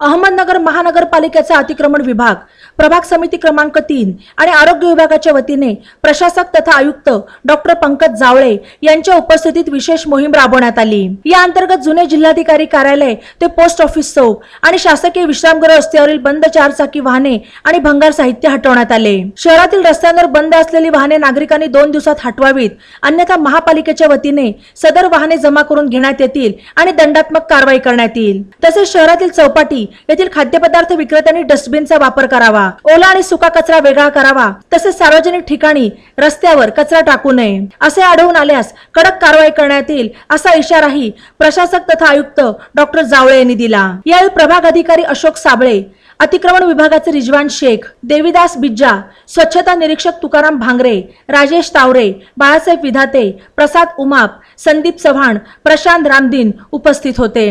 अहमदनगर महानगरपालिकेचा अतिक्रमण विभाग प्रभाग समिती क्रमांक तीन आणि आरोग्य विभागाच्या वतीने प्रशासक तथा आयुक्त डॉक्टर पंकज जावळे यांच्या उपस्थितीत विशेष मोहीम राबवण्यात आली. या अंतर्गत जुने जिल्हाधिकारी कार्यालय ते पोस्ट ऑफिस चौक आणि शासकीय विश्रामगृह रस्त्यावरील बंद चारचाकी वाहने आणि भंगार साहित्य हटवण्यात आले. शहरातील रस्त्यांवर बंद असलेली वाहने नागरिकांनी दोन दिवसात हटवावीत अन्यथा महापालिकेच्या वतीने सदर वाहने जमा करून घेण्यात येतील आणि दंडात्मक कारवाई करण्यात येईल. तसेच शहरातील चौपाटी येथील खाद्यपदार्थ विक्रेत्यांनी डस्टबिनचा वापर करावा. ओला आणि सुका कचरा वेगळा करावा. तसेच सार्वजनिक ठिकाणी रस्त्यावर कचरा टाकू नये. असे आढळून आल्यास कडक कारवाई करण्यात येईल असा इशाराही प्रशासक तथा आयुक्त डॉक्टर जावळे यांनी दिला. यावेळी प्रभाग अधिकारी अशोक साबळे अतिक्रमण विभागाचे रिजवान शेख देविदास बिज्जा स्वच्छता निरीक्षक तुकाराम भांगरे राजेश तावरे बाळासाहेब विधाते प्रसाद उमाप संदीप चव्हाण प्रशांत रामदीन उपस्थित होते.